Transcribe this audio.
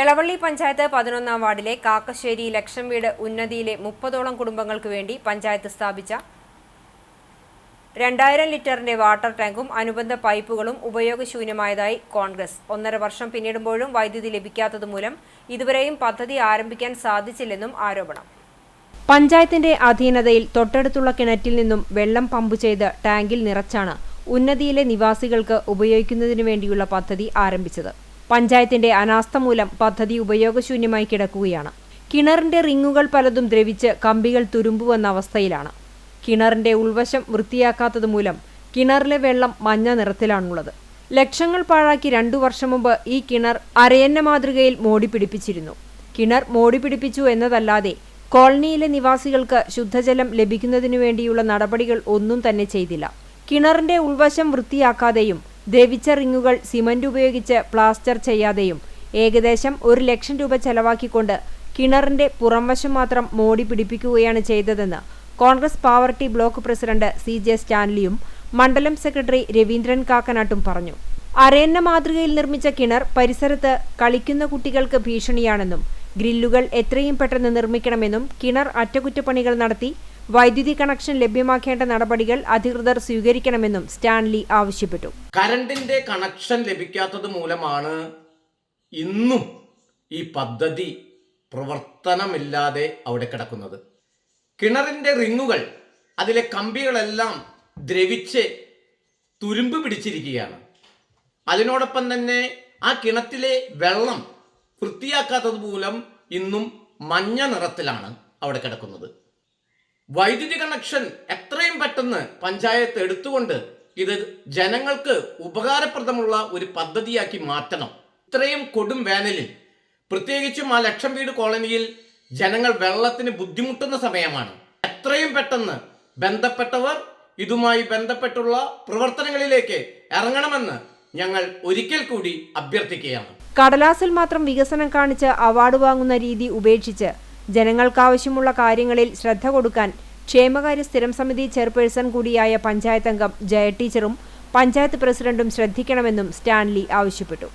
എളവള്ളി പഞ്ചായത്ത് പതിനൊന്നാം വാർഡിലെ കാക്കശ്ശേരി ലക്ഷം വീട് ഉന്നതിയിലെ മുപ്പതോളം കുടുംബങ്ങൾക്ക് വേണ്ടി പഞ്ചായത്ത് സ്ഥാപിച്ച രണ്ടായിരം ലിറ്ററിന്റെ വാട്ടർ ടാങ്കും അനുബന്ധ പൈപ്പുകളും ഉപയോഗശൂന്യമായതായി കോൺഗ്രസ്. ഒന്നര വർഷം പിന്നിടുമ്പോഴും വൈദ്യുതി ലഭിക്കാത്തതുമൂലം ഇതുവരെയും പദ്ധതി ആരംഭിക്കാൻ സാധിച്ചില്ലെന്നും ആരോപണം. പഞ്ചായത്തിന്റെ അധീനതയിൽ തൊട്ടടുത്തുള്ള കിണറ്റിൽ നിന്നും വെള്ളം പമ്പ് ചെയ്ത് ടാങ്കിൽ നിറച്ചാണ് ഉന്നതിയിലെ നിവാസികൾക്ക് ഉപയോഗിക്കുന്നതിനു വേണ്ടിയുള്ള പദ്ധതി ആരംഭിച്ചത്. പഞ്ചായത്തിന്റെ അനാസ്ഥ മൂലം പദ്ധതി ഉപയോഗശൂന്യമായി കിടക്കുകയാണ്. കിണറിന്റെ റിങ്ങുകൾ പലതും ദ്രവിച്ച് കമ്പികൾ തുരുമ്പുവെന്ന അവസ്ഥയിലാണ്. കിണറിന്റെ ഉൾവശം വൃത്തിയാക്കാത്തത് മൂലം കിണറിലെ വെള്ളം മഞ്ഞ നിറത്തിലാണുള്ളത്. ലക്ഷങ്ങൾ പാഴാക്കി രണ്ടു വർഷം മുമ്പ് ഈ കിണർ അരയന്ന മാതൃകയിൽ മോടി പിടിപ്പിച്ചിരുന്നു കിണർ മോടി പിടിപ്പിച്ചു എന്നതല്ലാതെ കോളനിയിലെ നിവാസികൾക്ക് ശുദ്ധജലം ലഭിക്കുന്നതിനു വേണ്ടിയുള്ള നടപടികൾ ഒന്നും തന്നെ ചെയ്തില്ല. കിണറിന്റെ ഉൾവശം വൃത്തിയാക്കാതെയും ദ്രവിച്ച റിങ്ങുകൾ സിമന്റ് ഉപയോഗിച്ച് പ്ലാസ്റ്റർ ചെയ്യാതെയും ഏകദേശം ഒരു ലക്ഷം രൂപ ചെലവാക്കിക്കൊണ്ട് കിണറിന്റെ പുറംവശം മാത്രം മോടി പിടിപ്പിക്കുകയാണ് ചെയ്തതെന്ന് Congress party block president C J സ്റ്റാൻലിയും മണ്ഡലം സെക്രട്ടറി രവീന്ദ്രൻ കാക്കനാട്ടും പറഞ്ഞു. അരയന്ന മാതൃകയിൽ നിർമ്മിച്ച കിണർ പരിസരത്ത് കളിക്കുന്ന കുട്ടികൾക്ക് ഭീഷണിയാണെന്നും ഗ്രില്ലുകൾ എത്രയും പെട്ടെന്ന് നിർമ്മിക്കണമെന്നും കിണർ അറ്റകുറ്റപ്പണികൾ നടത്തി വൈദ്യുതി കണക്ഷൻ ലഭ്യമാക്കേണ്ട നടപടികൾ അധികൃതർ സ്വീകരിക്കണമെന്നും സ്റ്റാൻലി ആവശ്യപ്പെട്ടു. കറണ്ടിന്റെ കണക്ഷൻ ലഭിക്കാത്തത് മൂലമാണ് ഇന്നും ഈ പദ്ധതി പ്രവർത്തനമില്ലാതെ അവിടെ കിടക്കുന്നത്. കിണറിന്റെ റിങ്ങുകൾ അതിലെ കമ്പികളെല്ലാം ദ്രവിച്ച് തുരുമ്പ് പിടിച്ചിരിക്കുകയാണ്. അതിനോടൊപ്പം തന്നെ ആ കിണറ്റിലെ വെള്ളം വൃത്തിയാക്കാത്തത് മൂലം ഇന്നും മഞ്ഞ നിറത്തിലാണ് അവിടെ കിടക്കുന്നത്. വൈദ്യുതി കണക്ഷൻ എത്രയും പെട്ടെന്ന് പഞ്ചായത്ത് എടുത്തുകൊണ്ട് ഇത് ജനങ്ങൾക്ക് ഉപകാരപ്രദമുള്ള ഒരു പദ്ധതിയാക്കി മാറ്റണം. ഇത്രയും കൊടും വേനലിൽ പ്രത്യേകിച്ചും ആ ലക്ഷം വീട് കോളനിയിൽ ജനങ്ങൾ വെള്ളത്തിന് ബുദ്ധിമുട്ടുന്ന സമയമാണ്. എത്രയും പെട്ടെന്ന് ബന്ധപ്പെട്ടവർ ഇതുമായി ബന്ധപ്പെട്ടുള്ള പ്രവർത്തനങ്ങളിലേക്ക് ഇറങ്ങണമെന്ന് ഞങ്ങൾ ഒരിക്കൽ കൂടി അഭ്യർത്ഥിക്കുകയാണ്. കടലാസിൽ മാത്രം വികസനം കാണിച്ച് അവാർഡ് വാങ്ങുന്ന രീതി ഉപേക്ഷിച്ച് ജനങ്ങൾക്കാവശ്യമുള്ള കാര്യങ്ങളിൽ ശ്രദ്ധ കൊടുക്കാൻ ക്ഷേമകാര്യ സ്ഥിരം സമിതി ചെയർപേഴ്സൺ കൂടിയായ പഞ്ചായത്തംഗം ജയ ടീച്ചറും പഞ്ചായത്ത് പ്രസിഡന്റും ശ്രദ്ധിക്കണമെന്നും സ്റ്റാൻലി ആവശ്യപ്പെട്ടു